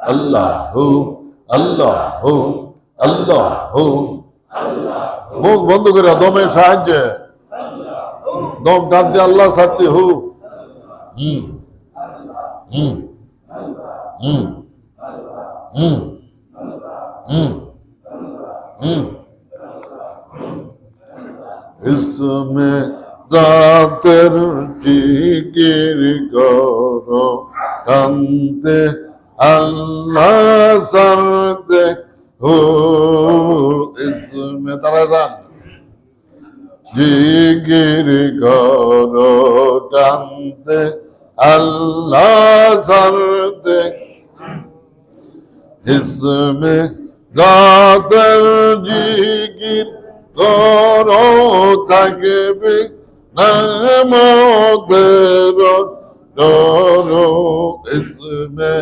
আল্লাহু আল্লাহু আল্লাহু মুখ বন্ধ করে দমের সাহায্যে দম টানতে আল্লাহ সাথে হু হুম হুম হুম হুম হুম হুম इसमें जातर जिगिर करो कंते Allah sardehu ismi tarazan জিগির করো টানতে আল্লাহ সারতে ইসমে গাদর জিগির করো থাকবে নামদের ডরো ইসমে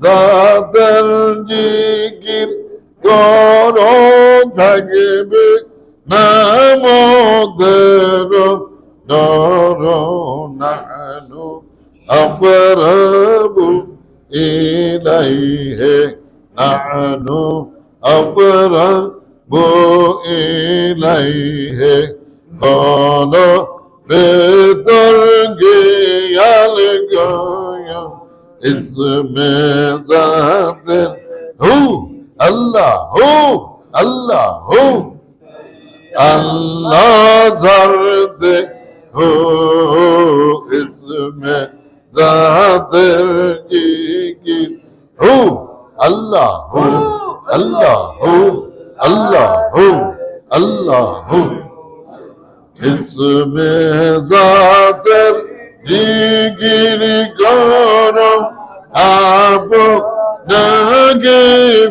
জাতর জিগির গর থাকবে নামদের ডর নানু أقرب إليه نحن أقرب إليه قال بترقي القايا ইসমে জাদের হু, আল্লাহ হু আল্লাহ হু। আল্লাহ জারদে হু ইসমে জাদের কি কি হু, আল্লাহ হু আল্লাহ হু আল্লাহ হু আল্লাহ হু। ইসমে জাদের নিগির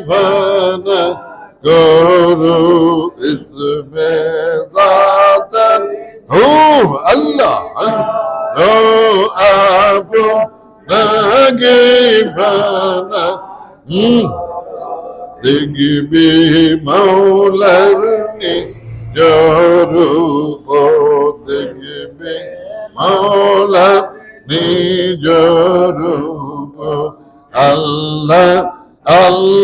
fana guru isme zaten hu Allah no abu nagi fana digbi maularni jaru ko digbi maularni jaru ko Allah Allah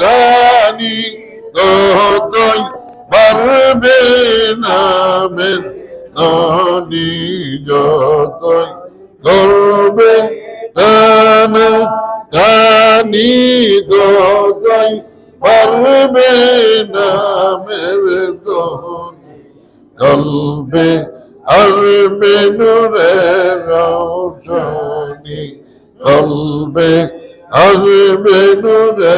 টানি ততই পারবে নামের ধনি যতই করবে টানি ততই পারবে নামের ধনি কলবে আরবে নুরে রৌশনী কলবে আসবে নুরে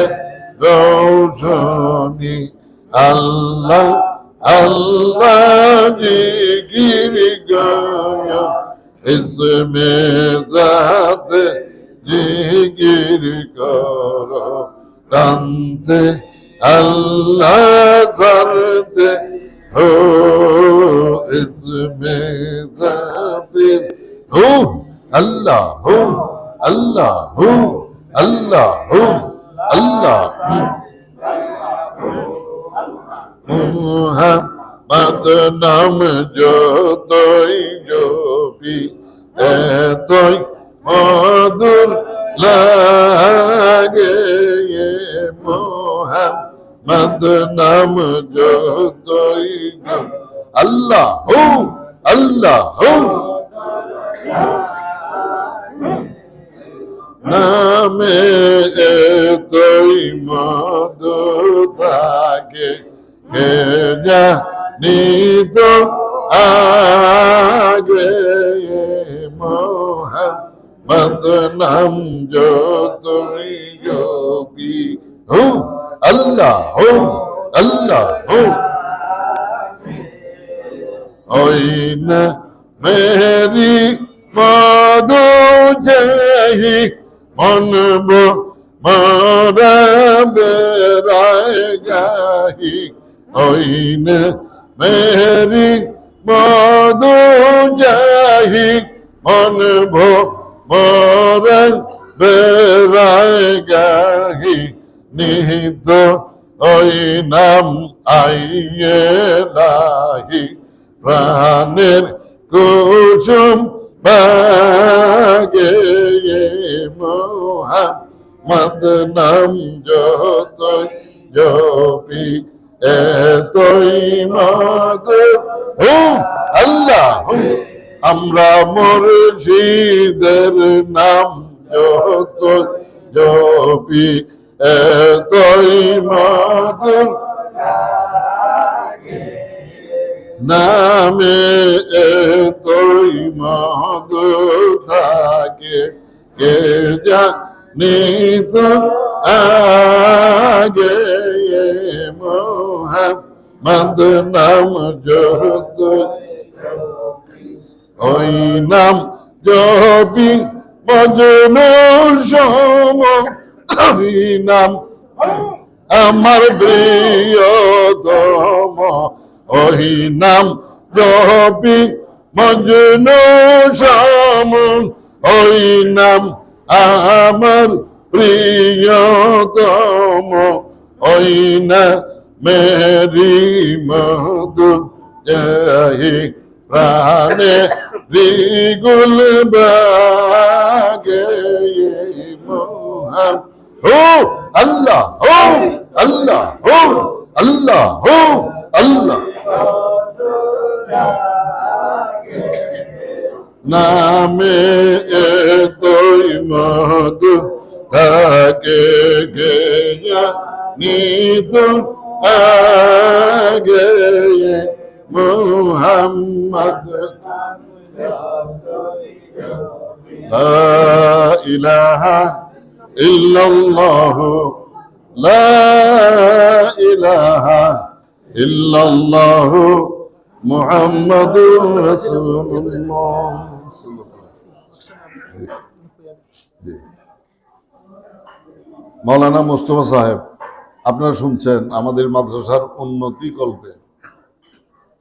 রৌশনী আল্লাহ আল্লাহ জিগির গায়া ইসমে জাতে জিগির কর কান্তে আল্লাহ সারতে হো ইসমে জাতে হো আল্লাহ হো আল্লাহ হু আল্লাহ আল্লাহ। মুহাম্মদ নাম যতই জপি, এতই মধুর লাগে মোহাম্মদ। নাম যতই আল্লাহ আল্লাহ। নামে তুই মধু থাকে কে জানি তো আগে মোহাম্মদ নাম जो তুই যোগী হো, আল্লাহ হো আল্লাহ। হো ওই না মেরি মধু যাহি মনব মারা বেড়ায় গাহি হইন মেরি মধু যাহি মনব মারা বেড়ায় গাহি নিহিত ওই নাম আইয়ে নাহি, প্রাণের কুসুম বাগে মোহাম্মদ নাম যত জপি, এতই মদ ও আল্লাহ, আমরা মুর্শিদের নাম যত জপি, এতই মধুর নামে এতই মধু থাকে। কে জানি তো আগে মোহাম্মদ নাম যত ওই নাম জবি মজনুর সম ওই নাম আমার প্রিয়তম ওই নাম জবি মজনু সম ওই নাম আমার প্রিয়তম। ওই না মেরি মধু যাহি প্রাণে রিগুল বাগে মোহাম ও আল্লাহ ও আল্লাহ ও আল্লাহ ও আল্লাহ। নামে তোই মধু থাকে গেয়া নিদু আগে মোহাম্মদ لا إله إلا الله لا إله إلا الله محمد رسول الله মৌলানা মোস্তফা সাহেব, আপনারা শুনছেন আমাদের মাদ্রাসার উন্নতি কল্পে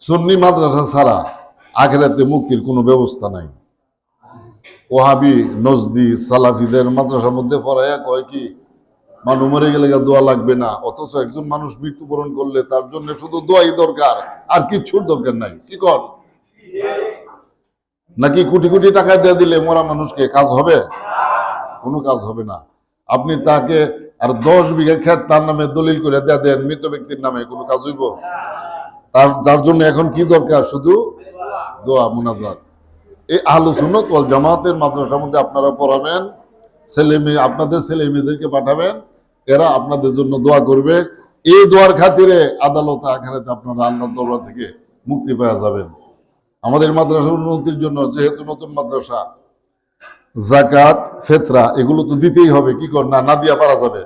সুন্নি মাদ্রাসা ছাড়া আখেরাতে মুক্তির কোনো ব্যবস্থা নাই। ওহাবি, নজদি, সালাফিদের মাদ্রাসার মধ্যে পড়াইয়া কয় কি মানুষ মরে গেলে দোয়া লাগবে না, অথচ একজন মানুষ মৃত্যুবরণ করলে তার জন্য শুধু দোয়াই দরকার, আর কিচ্ছুর দরকার নাই। কি কর নাকি কোটি কোটি টাকা দিয়ে দিলে মরা মানুষকে কাজ হবে? কোনো কাজ হবে না। আপনি তাকে আর দশ বিঘা ক্ষেত তার নামে দলিল করে দেয়া দেন, মৃত ব্যক্তির নামে কোনো কাজ হইব? তার, যার জন্য এখন কি দরকার? শুধু দোয়া, মুনাজাত। এই ওয়াল জামাতের মাদ্রাসার মধ্যে আপনারা পড়াবেন, ছেলে মেয়ে, আপনাদের ছেলে মেয়েদেরকে পাঠাবেন, এরা আপনাদের জন্য দোয়া করবে। এই দোয়ার খাতিরে আদালত, আখারাতে আপনারা আল্লাহ দরবার থেকে মুক্তি পাওয়া যাবেন। আমাদের মাদ্রাসার উন্নতির জন্য যেহেতু নতুন মাদ্রাসা জাকাত ফেতরা, এগুলো তো দিতেই হবে, কি কর? না না দিয়া পারা যাবে।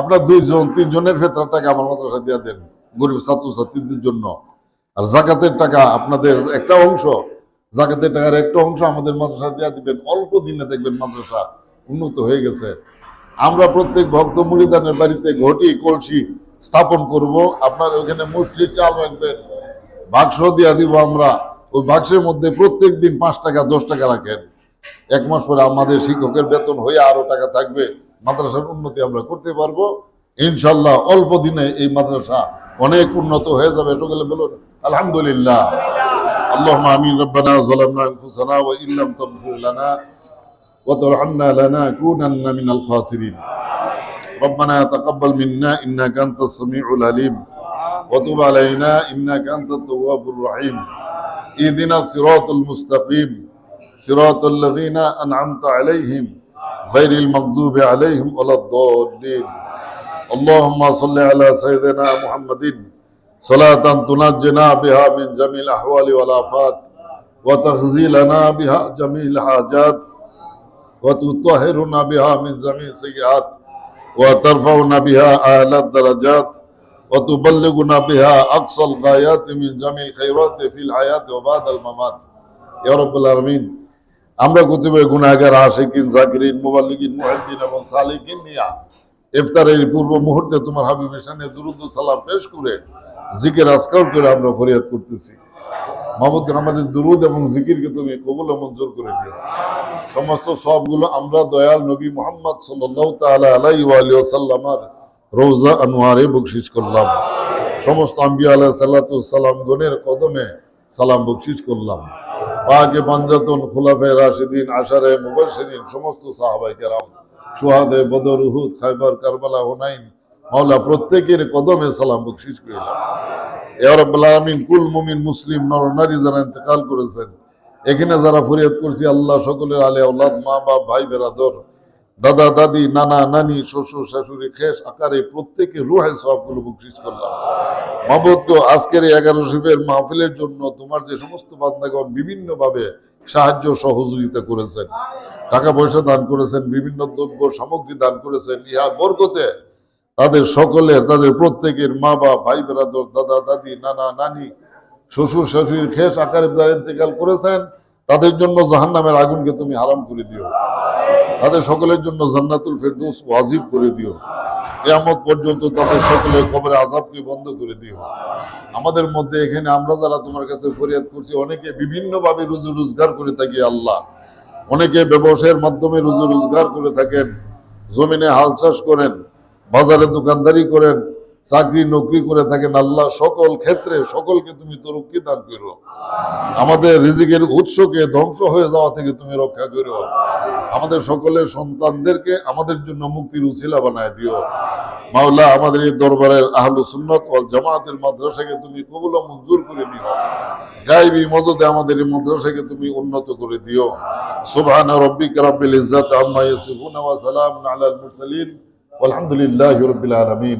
আপনার দুইজন, তিনজনের ফেতরার টাকা আমার মাদ্রাসা দিয়া দেন, গরিব ছাত্রছাত্রীদের জন্য। আর জাকাতের টাকা আপনাদের একটা অংশ জাকাতের টাকার একটা অংশ আমাদের মাদ্রাসা দিয়া দিবেন। অল্প দিনে দেখবেন মাদ্রাসা উন্নত হয়ে গেছে। আমরা প্রত্যেক ভক্ত মুড়িদানের বাড়িতে ঘটি, কলসি স্থাপন করব। আপনার ওখানে মসজিদ চাল রাখবেন বাক্স দিয়া দিব আমরা। ওই বাক্সের মধ্যে প্রত্যেক দিন পাঁচ টাকা, দশ টাকা রাখেন। এক মাস পরে আমাদের শিক্ষকের বেতন হয়ে আরো টাকা থাকবে মাদ্রাসার উন্নতি আমরা করতে পারবো ইনশাল্লাহ অল্প দিনে এই মাদ্রাসা অনেক উন্নত হয়ে যাবে সকলে বলুন আলহামদুলিল্লাহ اللهم امين ربنا ظلمنا انفسنا وان لم تغفر لنا وترحمنا لنكونن من الخاسرين ربنا تقبل منا انك انت السميع العليم وتب علينا انك انت التواب الرحيم اهدنا الصراط المستقيم صراط الذين أنعمت عليهم غير المغضوب عليهم ولا الضالين. اللهم صل على سيدنا محمد. صلاة تنجنا بها من جميع الأحوال والآفات وتخزي لنا بها جميع الحاجات وتطهرنا بها من جميع السيئات وترفعنا بها أعلى الدرجات وتبلغنا بها أقصى الغايات من جميع الخيرات في الحياة وبعد الممات. يا رب العالمين. আমরা কতিপয় গুণাগার আশিকিন, জাকিরিন মুবাল্লিগিন মুহাদ্দিন এবং সালিকিন নিয়া ইফতারের পূর্ব মুহূর্তে তোমার হাবিবের সামনে দুরুদ সালাম পেশ করে জিকির আজকার করে আমরা ফরিয়াদ করতেছি। মাহমুদ, আমাদের দুরুদ এবং জিকিরকে তুমি কবুল মঞ্জুর করে দিও সমস্ত সবগুলো আমরা দয়াল নবী মোহাম্মদ সাল্লাল্লাহু তাআলা আলাইহি ওয়া আলিহি আনোয়ারে বকশিস করলাম। সমস্ত আম্বিয়া আলাইহিস সালাতু সালাম গণের কদমে সালাম বকশিস করলাম। পাকে পাঞ্জাতন খুলাফে রাশিদিন, আশারে সমস্ত সাহাবাই কেরাম বদর, উহুদ, খাইবার, কারবালা, হোনাইন, মাওলা প্রত্যেকের কদমে সালাম বকশিস করিলাম। কুল মুমিন, মুসলিম, নর, নারী যারা ইন্তেকাল করেছেন, এখানে যারা ফরিয়াদ করছি, আল্লাহ সকলের আলে আল্লাহ মা বাপ ভাই বেরাদর দাদা, দাদি, নানা, নানি, শ্বশুর, শাশুড়ি, খেস, আকারে প্রত্যেকে রুহে সবগুলো বকশিস করলাম। মাহবুদকে আজকের এই এগারো শিফের মাহফিলের জন্য তোমার যে সমস্ত বান্দাগণ বিভিন্ন ভাবে সাহায্য সহযোগিতা করেছেন, টাকা পয়সা দান করেছেন, বিভিন্ন দ্রব্য সামগ্রী দান করেছেন ইহা বরকতে তাদের সকলের, তাদের প্রত্যেকের মা বাপ, ভাই বেরাদর, দাদা, দাদি, নানা, নানি, শ্বশুর, শাশুড়ির খেস, আকারে যারা ইন্তেকাল করেছেন। তাদের জন্য জাহান্নামের আগুনকে তুমি হারাম করে দিও। তাদের সকলের জন্য জান্নাতুল ফেরদৌস ওয়াজিব করে দিও। কেয়ামত পর্যন্ত তাদের সকলের কবরে আজাবকে বন্ধ করে দিও। আমাদের মধ্যে এখানে আমরা যারা তোমার কাছে ফরিয়াদ করছি, অনেকে বিভিন্ন ভাবে রুজু রোজগার করে থাকি আল্লাহ। অনেকে ব্যবসায়ের মাধ্যমে রুজু রোজগার করে থাকেন, জমিনে হাল চাষ করেন, বাজারে দোকানদারি করেন চাকরি নকরি করে থাকেন আল্লাহ সকল ক্ষেত্রে সকলকে তুমি তরুকি দান করো আমাদের রিজিকের উৎসকে ধ্বংস হয়ে যাওয়া থেকে তুমি রক্ষা করো আমাদের সকলের সন্তানদেরকে আমাদের জন্য মুক্তির উসিলা বানায় দিও মাওলা আমাদের এই দরবারের আহলু সুন্নত ওয়াল জামাতের মাদ্রাসাকে তুমি কবুল ও মঞ্জুর করে নিও গাইবি মদদে আমাদের এই মাদ্রাসাকে তুমি উন্নত করে দিও সুবহান রাব্বিকা রাব্বিল ইজ্জাতি আম্মা ইয়াসিফুন ওয়া সালামুন আলাল মুরসালিন والحمد لله رب العالمين